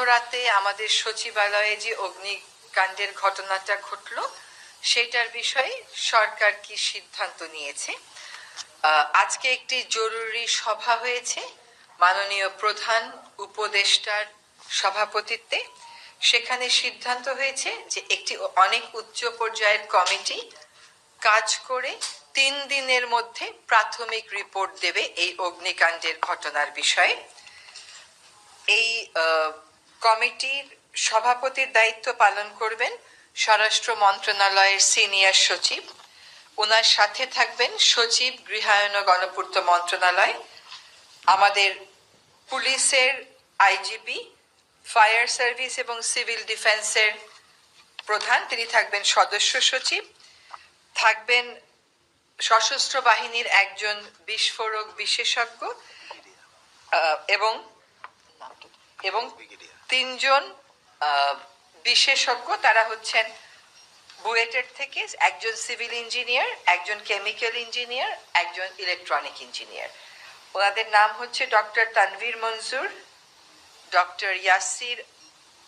মধ্যরাতে আমাদের সচিবালয়ে যে অগ্নিকাণ্ডের ঘটনাটা ঘটলো সেটার বিষয়ে সরকার কি সিদ্ধান্ত নিয়েছে? আজকে একটি জরুরি সভা হয়েছে, মাননীয় প্রধান উপদেষ্টার সভাপতিত্বে। সেখানে সিদ্ধান্ত হয়েছে যে একটি অনেক উচ্চ পর্যায়ের কমিটি কাজ করে তিন দিনের মধ্যে প্রাথমিক রিপোর্ট দেবে এই অগ্নিকাণ্ডের ঘটনার বিষয়ে। এই কমিটির সভাপতির দায়িত্ব পালন করবেন স্বরাষ্ট্র মন্ত্রণালয়ের সিনিয়র সচিব। ওনার সাথে থাকবেন সচিব গৃহায়ন ও গণপূর্ত মন্ত্রণালয়, আমাদের পুলিশের আইজিপি, ফায়ার সার্ভিস এবং সিভিল ডিফেন্সের প্রধান, তিনি থাকবেন সদস্য সচিব। থাকবেন সশস্ত্র বাহিনীর একজন বিস্ফোরক বিশেষজ্ঞ এবং এবং তিনজন বিশেষজ্ঞ তারা হচ্ছেন বুয়েটের থেকে একজন সিভিল ইঞ্জিনিয়ার একজন কেমিক্যাল ইঞ্জিনিয়ার একজন ইলেকট্রনিক ইঞ্জিনিয়ার। ওনাদের নাম হচ্ছে ডক্টর তানভীর মনজুর ডক্টর ইয়াসির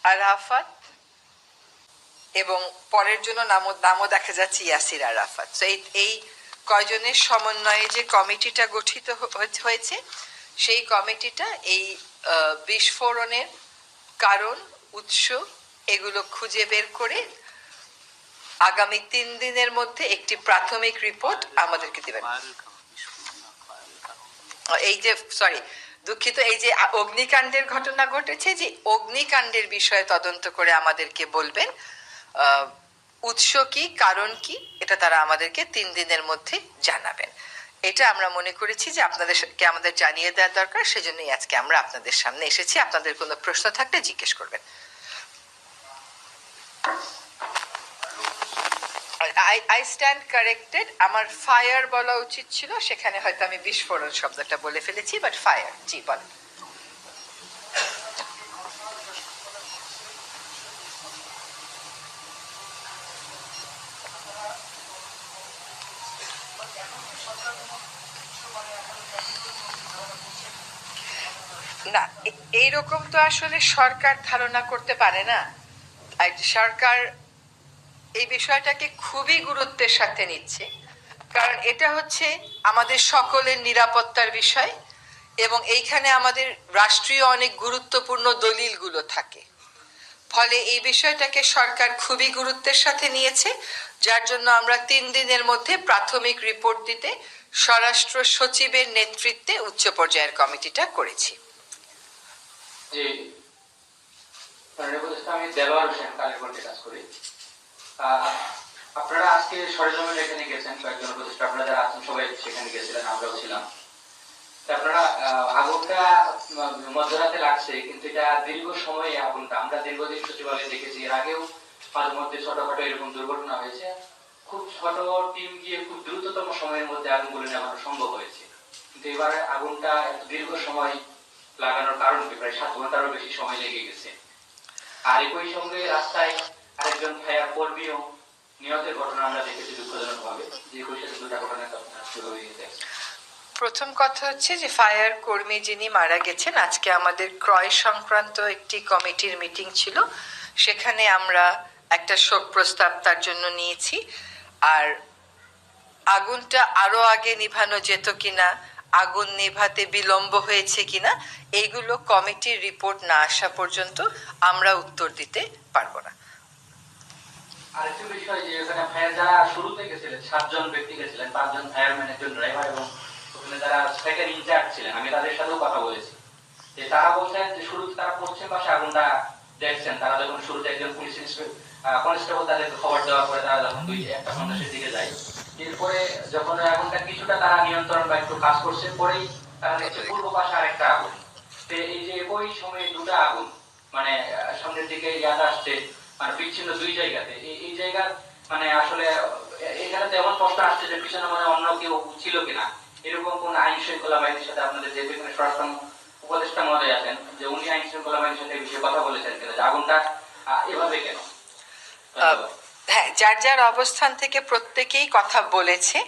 আরাফাত এবং পরের জন্য নামও নামও দেখা যাচ্ছে ইয়াসির আরাফাত। তো এই কয়জনের সমন্বয়ে যে কমিটিটা গঠিত হয়েছে সেই কমিটিটা এই বিস্ফোরণের কারণ, উৎস এগুলো খুঁজে বের করে আগামী তিন দিনের মধ্যে একটি প্রাথমিক রিপোর্ট আমাদেরকে দেবেন। এই যে, সরি, দুঃখিত, এই যে অগ্নিকাণ্ডের ঘটনা ঘটেছে, যে অগ্নিকাণ্ডের বিষয়ে তদন্ত করে আমাদেরকে বলবেন উৎস কি, কারণ কি, এটা তারা আমাদেরকে তিন দিনের মধ্যে জানাবেন। এটা আমরা মনে করেছি যে আপনাদেরকে আমাদের জানিয়ে দেওয়ার দরকার, সেজন্যই আজকে আমরা আপনাদের সামনে এসেছি। আপনাদের কোনো প্রশ্ন থাকলে জিজ্ঞেস করবেন। আই আই স্ট্যান্ড কারেক্টেড আমার ফায়ার বলা উচিত ছিল, সেখানে হয়তো আমি বিস্ফোরণ শব্দটা বলে ফেলেছি বাট ফায়ার জি, বলেন। না, এ- এইরকম তো আসলে সরকার ধারণা করতে পারে না। সরকার এই বিষয়টাকে খুবই গুরুত্বের সাথে নিচ্ছে। কারণ এটা হচ্ছে আমাদের সকলের নিরাপত্তার বিষয় এবং এইখানে আমাদের রাষ্ট্রীয় অনেক গুরুত্বপূর্ণ দলিলগুলো থাকে। ফলে এই বিষয়টাকে সরকার খুবই গুরুত্বের সাথে নিয়েছে, যার জন্য আমরা তিন দিনের মধ্যে প্রাথমিক রিপোর্ট দিতে স্বরাষ্ট্র সচিবের নেতৃত্বে উচ্চ পর্যায়ের কমিটিটা করেছি। উপদেষ্টা আমি দেলোয়ার হোসেন কালীগঞ্জে কাজ করি। আপনারা আজকে সরেজমিন এখানে গেছেন, কয়েকজন উপদেষ্টা, আপনারা যারা আছেন সবাই সেখানে গেছিলেন, আমরাও ছিলাম। আপনারা আগুনটা মধ্যরাতে লাগছে, কিন্তু এটা দীর্ঘ সময় আগুনটা, আমরা দীর্ঘদিন সচিবালয়ে দেখেছি, এর আগেও মাঝে মধ্যে ছোটখাটো এরকম দুর্ঘটনা হয়েছে। খুব ছোট টিম গিয়ে খুব দ্রুততম সময়ের মধ্যে আগুনগুলো নেওয়ানো সম্ভব হয়েছে। কিন্তু এবারে আগুনটা দীর্ঘ সময় লাগানোর কারণ কি প্রায় সাত ঘন্টারও বেশি সময় লেগে গেছে। আর একই সঙ্গে রাস্তায় আরেকজন ফায়ার কর্মীও নিহতের ঘটনা আমরা দেখেছি দুঃখজনক ভাবে যে সাথে দুটা ঘটনা শুরু হয়ে গেছে। প্রথম কথা হচ্ছে যে ফায়ার কর্মী যিনি মারা গেছেন, আজকে আমাদের ক্রয় সংক্রান্ত একটি কমিটির মিটিং ছিল। সেখানে আমরা একটা শোক প্রস্তাব তার জন্য নিয়েছি। আর আগুনটা আরও আগে নিভানো যেত কিনা আগুন নেভাতে বিলম্ব হয়েছে কিনা এইগুলো কমিটির রিপোর্ট না আসা পর্যন্ত আমরা উত্তর দিতে পারব না। আমি তাদের সাথেও কথা বলেছি। যে তারা বলছেন যে তারা দেখছেন, তারা যখন শুরুতে একজন পুলিশ কনস্টেবল তাদেরকে খবর দেওয়ার পরে তারা যখন দুই একটা সন্ত্রাসের দিকে যায় এরপরে যখন আগুনটা কিছুটা তারা নিয়ন্ত্রণ বা একটু কাজ করছে, পরেই তারা দেখছে পূর্ব পাশে আরেকটা আগুন। তো এই যে একই সময়ে দুটা আগুন মানে সামনের দিকে ইয়াদ আসছে মানে বিচ্ছিন্ন দুই জায়গাতে। এই জায়গা মানে আসলে এখানে তো এমন প্রশ্ন আসছে যে পিছনে মানে অন্য কেউ ছিল কিনা। এরকম কোন আইন শৃঙ্খলা বাহিনীর সাথে আপনাদের যে এখানে স্বরাষ্ট্র উপদেষ্টা মহোদয় আছেন, যে উনি আইন শৃঙ্খলা বাহিনীর সাথে এই বিষয়ে কথা বলেছেন কিনা, যে আগুনটা এভাবে কেন? হ্যাঁ যার যার অবস্থান থেকে প্রত্যেকেই কথা বলেছে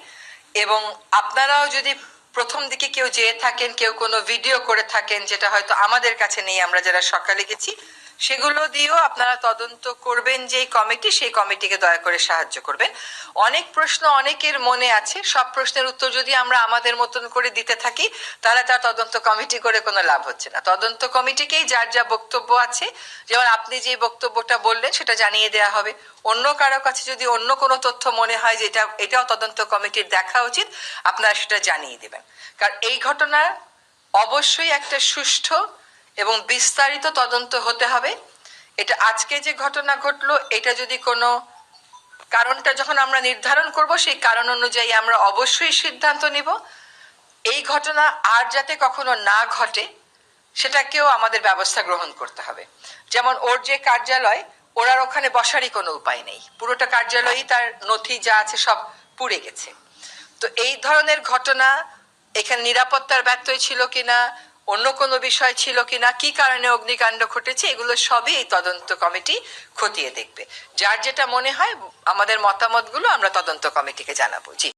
এবং আপনারাও যদি প্রথম দিকে কেউ যেয়ে থাকেন, কেউ কোনো ভিডিও করে থাকেন, যেটা হয়তো আমাদের কাছে নেই, আমরা যারা সকালে গেছি সেগুলো দিয়েও আপনারা তদন্ত করবেন যে কমিটি, সেই কমিটিকে দয়া করে সাহায্য করবেন। অনেক প্রশ্ন অনেকের মনে আছে, সব প্রশ্নের উত্তর যদি আমরা আমাদের মতন করে দিতে থাকি, তাহলে তার তদন্ত কমিটি করে কোনো লাভ হচ্ছে না। তদন্ত কমিটিকেই যার যা বক্তব্য আছে, যেমন আপনি যে বক্তব্যটা বললেন, সেটা জানিয়ে দেওয়া হবে। অন্য কারও কাছে যদি অন্য কোনো তথ্য মনে হয় যে এটা, এটাও তদন্ত কমিটির দেখা উচিত, আপনারা সেটা জানিয়ে দেবেন। কারণ এই ঘটনা অবশ্যই একটা সুষ্ঠু এবং বিস্তারিত তদন্ত হতে হবে। এটা আজকে যে ঘটনা ঘটলো, এটা যদি কোনো কারণটা যখন আমরা নির্ধারণ করব, সেই কারণ অনুযায়ী আমরা অবশ্যই সিদ্ধান্ত নিব। এই ঘটনা আর যাতে কখনো না ঘটে, সেটাকেও আমাদের ব্যবস্থা গ্রহণ করতে হবে। যেমন ওর যে কার্যালয় ওর ওখানে বসারই কোনো উপায় নেই। পুরোটা কার্যালয়ই তার নথি যা আছে সব পুড়ে গেছে। তো এই ধরনের ঘটনা, এখানে নিরাপত্তার ব্যত্যয় ছিল কিনা অন্য কোনো বিষয় ছিল কি না কি কারণে অগ্নিকাণ্ড ঘটেছে, এগুলো সবই এই তদন্ত কমিটি খতিয়ে দেখবে। যার যেটা মনে হয়, আমাদের মতামতগুলো আমরা তদন্ত কমিটিকে জানাব। জি।